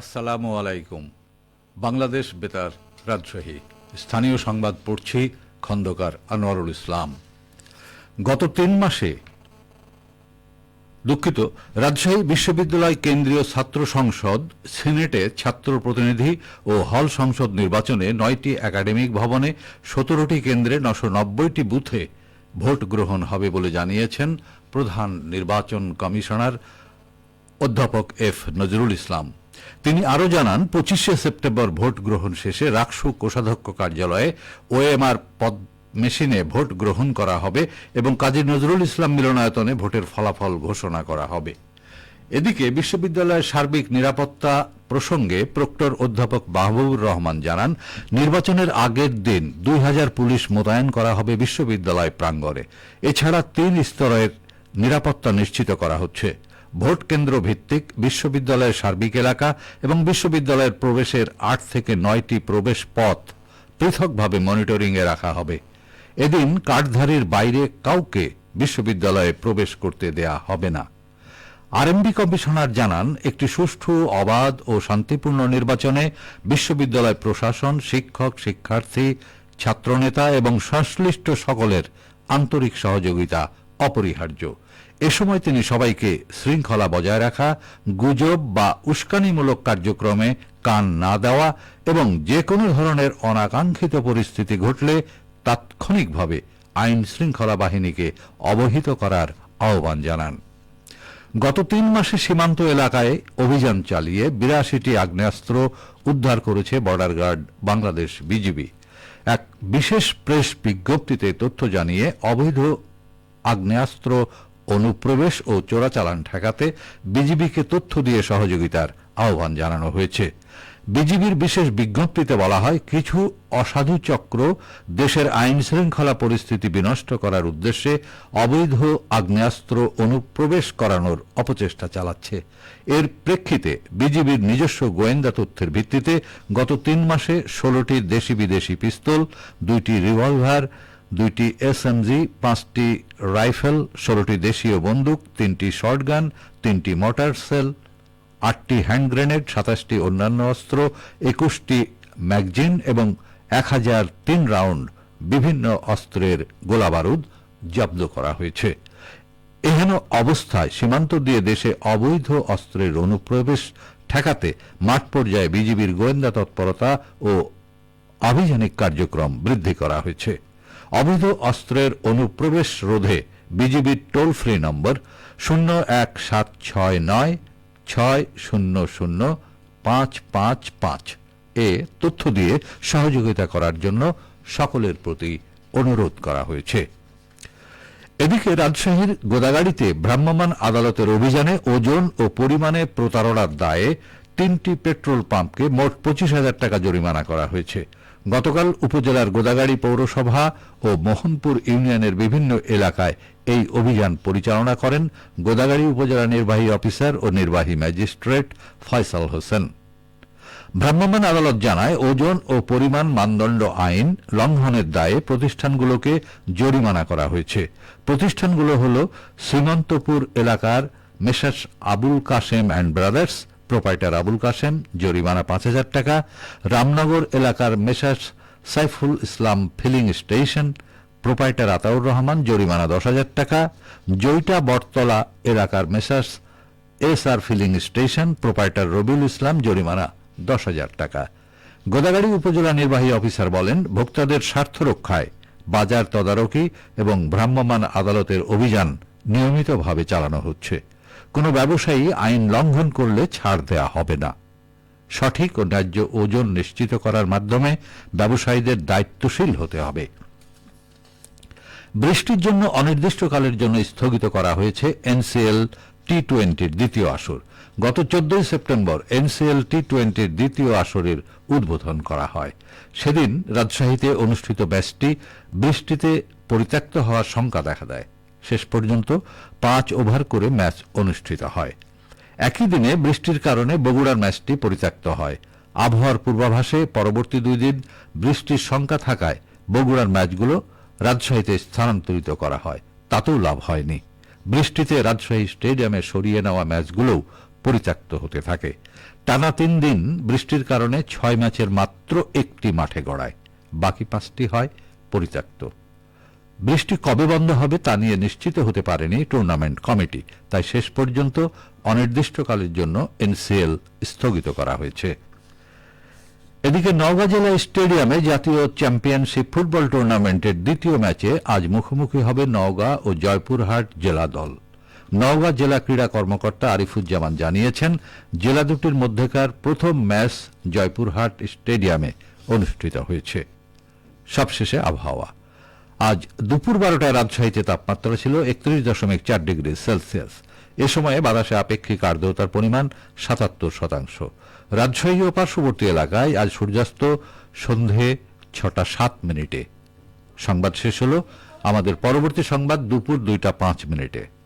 আসসালামু আলাইকুম। বাংলাদেশ বেতার রাজশাহী। স্থানীয় সংবাদ পড়ছি খন্দকার আনোয়ারুল ইসলাম। গত তিন মাসে দুঃখিত, রাজশাহী বিশ্ববিদ্যালয় কেন্দ্রীয় ছাত্র সংসদ, সিনেটে ছাত্র প্রতিনিধি ও হল সংসদ নির্বাচনে নয়টি একাডেমিক ভবনে সতেরোটি কেন্দ্রে নশো নব্বইটি বুথে ভোট গ্রহণ হবে বলে জানিয়েছেন প্রধান নির্বাচন কমিশনার অধ্যাপক এফ নজরুল ইসলাম। তিনি আরও জানান, পঁচিশে সেপ্টেম্বর ভোট গ্রহণ শেষে রাকসু কোষাধ্যক্ষ কার্যালয়ে ওএমআর পদ মেশিনে ভোট গ্রহণ করা হবে এবং কাজী নজরুল ইসলাম মিলনায়তনে ভোটের ফলাফল ঘোষণা করা হবে। এদিকে বিশ্ববিদ্যালয়ের সার্বিক নিরাপত্তা প্রসঙ্গে প্রক্টর অধ্যাপক মাহবুবুর রহমান জানান, নির্বাচনের আগের দিন দুই হাজার পুলিশ মোতায়েন করা হবে বিশ্ববিদ্যালয় প্রাঙ্গণে। এছাড়া তিন স্তরের নিরাপত্তা নিশ্চিত করা হচ্ছে। ভোট কেন্দ্র ভিত্তিক বিশ্ববিদ্যালয়ের সার্বিক এলাকা এবং বিশ্ববিদ্যালয়ের প্রবেশের আট থেকে নয়টি প্রবেশ পথ পৃথকভাবে মনিটরিংয়ে রাখা হবে। এদিন কার্ডধারীর বাইরে কাউকে বিশ্ববিদ্যালয়ে প্রবেশ করতে দেয়া হবে না। আরএমবি কমিশনার জানান, একটি সুষ্ঠু, অবাধ ও শান্তিপূর্ণ নির্বাচনে বিশ্ববিদ্যালয় প্রশাসন, শিক্ষক, শিক্ষার্থী, ছাত্রনেতা এবং সংশ্লিষ্ট সকলের আন্তরিক সহযোগিতা অপরিহার্য। এ সময় তিনি সবাইকে শৃঙ্খলা বজায় রাখা, গুজব বা উস্কানিমূলক কার্যক্রমে কান না দেওয়া এবং যে কোনো ধরনের অনাকাঙ্ক্ষিত পরিস্থিতি ঘটলে তাৎক্ষণিকভাবে আইন শৃঙ্খলা বাহিনীকে অবহিত করার আহ্বান জানান। গত তিন মাসে সীমান্ত এলাকায় অভিযান চালিয়ে বিরাশিটি আগ্নেয়াস্ত্র উদ্ধার করেছে বর্ডার গার্ড বাংলাদেশ বিজিবি। এক বিশেষ প্রেস বিজ্ঞপ্তিতে তথ্য জানিয়ে অবৈধ আগ্নেয়াস্ত্র, অনুপ্রবেশ ও চোরাচালান ঠেকাতে বিজিবিকে তথ্য দিয়ে সহযোগিতার আহ্বান জানানো হয়েছে। বিজিবির বিশেষ বিজ্ঞপ্তিতে বলা হয়, কিছু অসাধু চক্র দেশের আইন শৃঙ্খলা পরিস্থিতি বিনষ্ট করার উদ্দেশ্যে অবৈধ আগ্নেয়াস্ত্র অনুপ্রবেশ করানোর অপচেষ্টা চালাচ্ছে। এর প্রেক্ষিতে বিজিবির নিজস্ব গোয়েন্দা তথ্যের ভিত্তিতে গত তিন মাসে ষোলোটি দেশি বিদেশি পিস্তল, দুইটি রিভলভার দুইটি এসএমজি পাঁচটি রাইফেল, ষোলোটি দেশীয় বন্দুক, তিনটি শর্টগান তিনটি মোটর সেল, আটটি হ্যান্ড গ্রেনেড, সাতাশটি অন্যান্য অস্ত্র, একুশটি ম্যাগজিন এবং এক হাজার তিন রাউন্ড বিভিন্ন অস্ত্রের গোলাবারুদ জব্দ করা হয়েছে। এহেন অবস্থায় সীমান্ত দিয়ে দেশে অবৈধ অস্ত্রের অনুপ্রবেশ ঠেকাতে মাঠ পর্যায়ে বিজিবির গোয়েন্দা তৎপরতা ও আভিযানিক কার্যক্রম বৃদ্ধি করা হয়েছে। অবৈধ অস্ত্রের অনুপ্রবেশ রোধে বিজিবির টোল ফ্রি নম্বর শূন্য এক সাত ছয় নয় ছয় শূন্য শূন্য পাঁচ পাঁচ পাঁচ এ তথ্য দিয়ে সহযোগিতা করার জন্য সকলের প্রতি অনুরোধ করা হয়েছে। এদিকে রাজশাহীর গোদাগাড়িতে ভ্রাম্যমাণ আদালতের অভিযানে ওজন ও পরিমাণে প্রতারণার দায়ে তিনটি পেট্রোল পাম্পকে মোট পঁচিশ হাজার টাকা জরিমানা করা হয়েছে। গতকাল উপজেলার গোদাগাড়ি পৌরসভা ও মোহনপুর ইউনিয়নের বিভিন্ন এলাকায় এই অভিযান পরিচালনা করেন গোদাগাড়ি উপজেলা নির্বাহী অফিসার ও নির্বাহী ম্যাজিস্ট্রেট ফয়সাল হোসেন। ভ্রাম্যমাণ আদালত জানায়, ওজন ও পরিমাণ মানদণ্ড আইন লঙ্ঘনের দায়ে প্রতিষ্ঠানগুলোকে জরিমানা করা হয়েছে। প্রতিষ্ঠানগুলো হল শ্রীমন্তপুর এলাকার messrs Abul Kasem and brothers proprietor Abul Kasem জরিমানা পাঁচ হাজার টাকা, রামনগর এলাকার messrs Saiful Islam filling station, proprietor Ataur Rahman, জরিমানা দশ হাজার টাকা জৈটা বটতলা এলাকার messrs S R filling station, proprietor Rabiul Islam, জরিমানা দশ হাজার টাকা। গোদাগাড়ি উপজেলা নির্বাহী অফিসার বলেন, ভোক্তাদের স্বার্থ রক্ষায় বাজার তদারকি এবং ভ্রাম্যমাণ আদালতের অভিযান নিয়মিতভাবে চালানো হচ্ছে। কোনো ব্যবসায়ী আইন লঙ্ঘন করলে ছাড় দেয়া হবে না। সঠিক ও ন্যায্য ওজন নিশ্চিত করার মাধ্যমে ব্যবসায়ীদের দায়িত্বশীল হতে হবে। বৃষ্টির জন্য অনির্দিষ্টকালের জন্য স্থগিত করা হয়েছে এনসিএল টি টোয়েন্টির দ্বিতীয় আসর। গত চোদ্দই সেপ্টেম্বর এনসিএল টি টোয়েন্টির দ্বিতীয় আসরের উদ্বোধন করা হয়। সেদিন রাজশাহীতে অনুষ্ঠিত ম্যাচটি বৃষ্টিতে পরিত্যক্ত হওয়ার শঙ্কা দেখা দেয়। শেষ পর্যন্ত পাঁচ ওভার করে ম্যাচ অনুষ্ঠিত হয়। একই দিনে বৃষ্টির কারণে বগুড়ার ম্যাচটি পরিত্যক্ত হয়। আবহাওয়ার পূর্বাভাসে পরবর্তী দুই দিন বৃষ্টির সংখ্যা থাকায় বগুড়ার ম্যাচগুলো রাজশাহীতে স্থানান্তরিত করা হয়। তাতেও লাভ হয়নি। বৃষ্টিতে রাজশাহী স্টেডিয়ামে সরিয়ে নেওয়া ম্যাচগুলোও পরিত্যক্ত হতে থাকে। টানা তিন দিন বৃষ্টির কারণে ছয় ম্যাচের মাত্র একটি মাঠে গড়ায়। বাকি পাঁচটি হয় পরিত্যক্ত। বৃষ্টি কবে বন্ধ হবে তা নিয়ে নিশ্চিত হতে পারেনি টুর্নামেন্ট কমিটি। তাই শেষ পর্যন্ত অনির্দিষ্টকালের জন্য এনসিএল স্থগিত করা হয়েছে। এদিকে নওগাঁ জেলা স্টেডিয়ামে জাতীয় চ্যাম্পিয়নশিপ ফুটবল টুর্নামেন্টের দ্বিতীয় ম্যাচে আজ মুখোমুখি হবে নওগাঁ ও জয়পুরহাট জেলা দল। নওগাঁ জেলা ক্রীড়া কর্মকর্তা আরিফুজ্জামান জানিয়েছেন, জেলা দুটির মধ্যেকার প্রথম ম্যাচ জয়পুরহাট স্টেডিয়ামে অনুষ্ঠিত হয়েছে। সবশেষে আবহাওয়া। আজ দুপুর বারোটায় রাজশাহীতে তাপমাত্রা ছিল একত্রিশ দশমিক চার ডিগ্রি সেলসিয়াস। এ সময়ে বাতাসে আপেক্ষিক আর্দ্রতার পরিমাণ সাতাত্তর শতাংশ। রাজশাহী ও পার্শ্ববর্তী এলাকায় আজ সূর্যাস্ত সন্ধে ছটা সাত মিনিটে। সংবাদ শেষ হল। আমাদের পরবর্তী সংবাদ দুপুর দুইটা পাঁচ মিনিটে।